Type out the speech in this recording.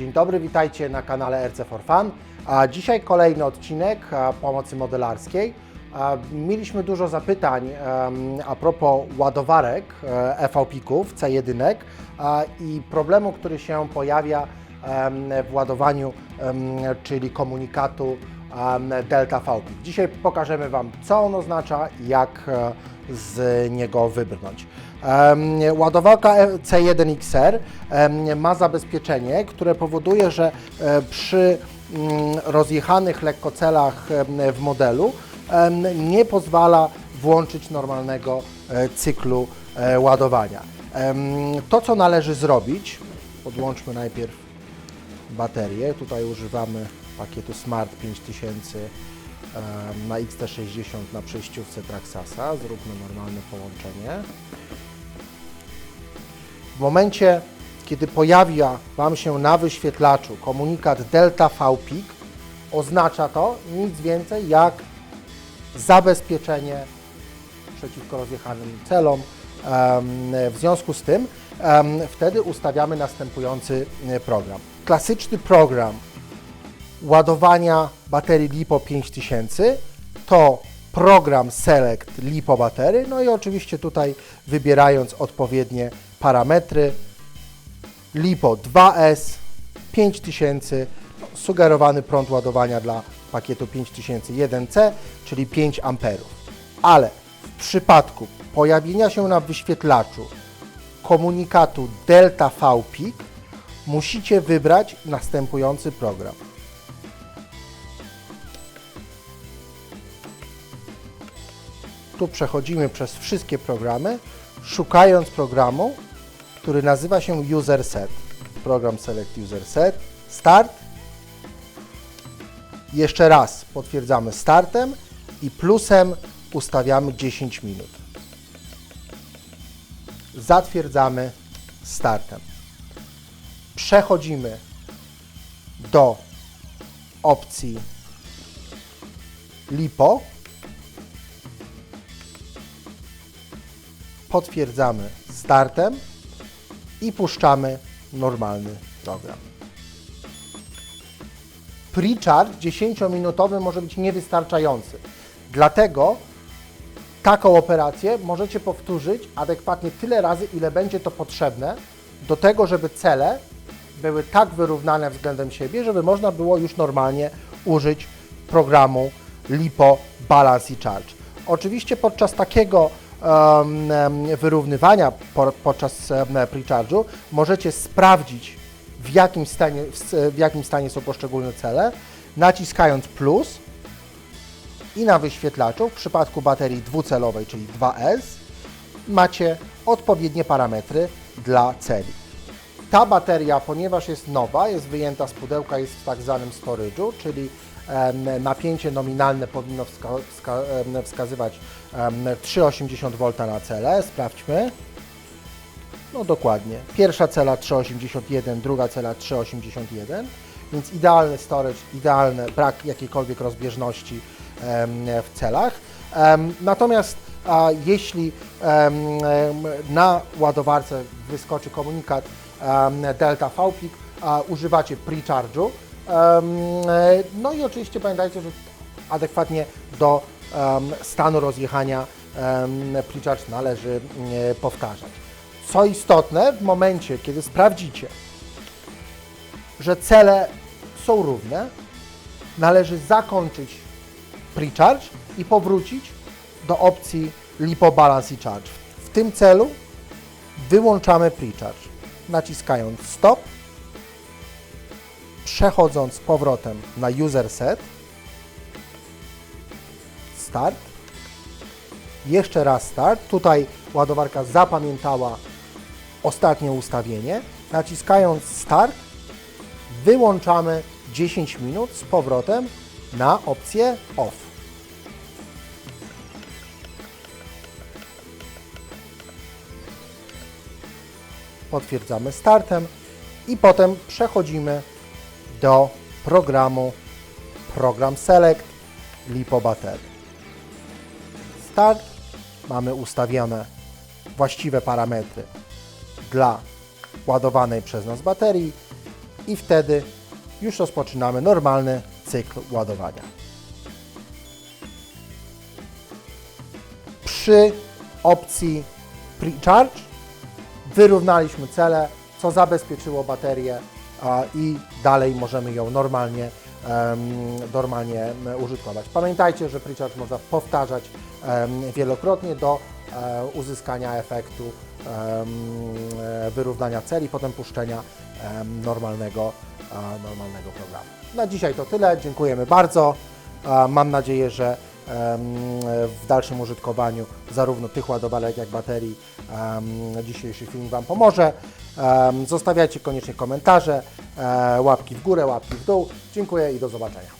Dzień dobry, witajcie na kanale RC for Fun. A dzisiaj kolejny odcinek pomocy modelarskiej. Mieliśmy dużo zapytań a propos ładowarek e, EV-pików C1 a, i problemu, który się pojawia w ładowaniu, czyli komunikatu Delta V-pik. Dzisiaj pokażemy Wam, co on oznacza i jak e, z niego wybrnąć. Ładowarka C1XR em, ma zabezpieczenie, które powoduje, że e, przy mm, rozjechanych lekko celach em, w modelu nie pozwala włączyć normalnego e, cyklu ładowania. To, co należy zrobić, podłączmy najpierw baterię. Tutaj używamy pakietu Smart 5000 em, na XT60 na przejściówce Traxasa. Zróbmy normalne połączenie. W momencie, kiedy pojawia Wam się na wyświetlaczu komunikat Delta V Peak, oznacza to nic więcej jak zabezpieczenie przeciwko rozjechanym celom. W związku z tym wtedy ustawiamy następujący e, program. Klasyczny program ładowania baterii LiPo 5000 to program Select LiPo batery, no i oczywiście tutaj wybierając odpowiednie parametry LiPo 2S 5000 no, sugerowany prąd ładowania dla pakietu 5001C, czyli 5 A. Ale w przypadku pojawienia się na wyświetlaczu komunikatu Delta V Peak musicie wybrać następujący program. Tu przechodzimy przez wszystkie programy, szukając programu, który nazywa się User Set. Program Select User Set. Start. Jeszcze raz potwierdzamy startem i plusem ustawiamy 10 minut. Zatwierdzamy startem. Przechodzimy do opcji LiPo. Potwierdzamy startem i puszczamy normalny program. Precharge 10-minutowy może być niewystarczający. Dlatego taką operację możecie powtórzyć adekwatnie tyle razy, ile będzie to potrzebne do tego, żeby cele były tak wyrównane względem siebie, żeby można było już normalnie użyć programu LiPo Balance i Charge. Oczywiście podczas takiego wyrównywania po, podczas pre-charge'u możecie sprawdzić w jakim, stanie, w jakim stanie są poszczególne cele, naciskając plus i na wyświetlaczu w przypadku baterii dwucelowej, czyli 2S, macie odpowiednie parametry dla celi. Ta bateria, ponieważ jest nowa, jest wyjęta z pudełka, jest w tak zwanym storage'u, czyli napięcie nominalne powinno wska wska wskazywać em, 3,80 V na celę. Sprawdźmy. No dokładnie. Pierwsza cela 3,81, druga cela 3,81, więc idealny storage, idealny, brak jakiejkolwiek rozbieżności w celach. Natomiast jeśli na ładowarce wyskoczy komunikat Delta V Peak, a używacie pre-charge'u, no i oczywiście pamiętajcie, że adekwatnie do stanu rozjechania pre-charge należy e, powtarzać. Co istotne, w momencie, kiedy sprawdzicie, że cele są równe, należy zakończyć pre-charge i powrócić do opcji LiPo Balance i Charge. W tym celu wyłączamy pre-charge, naciskając stop, przechodząc powrotem na user set, start, jeszcze raz start. Tutaj ładowarka zapamiętała ostatnie ustawienie. Naciskając start, wyłączamy 10 minut z powrotem na opcję off. Potwierdzamy startem i potem przechodzimy do programu Program Select LiPo Battery. Start. Mamy ustawione właściwe parametry dla ładowanej przez nas baterii. i wtedy już rozpoczynamy normalny cykl ładowania. Przy opcji Pre-Charge wyrównaliśmy cele, co zabezpieczyło baterię i dalej możemy ją normalnie, normalnie użytkować. Pamiętajcie, że Pre-Charge można powtarzać wielokrotnie do e, uzyskania efektu e, wyrównania celi, potem puszczenia normalnego, normalnego programu. Na dzisiaj to tyle, dziękujemy bardzo. Mam nadzieję, że w dalszym użytkowaniu zarówno tych ładowarek, jak baterii dzisiejszy film Wam pomoże. Zostawiajcie koniecznie komentarze, e, łapki w górę, łapki w dół. Dziękuję i do zobaczenia.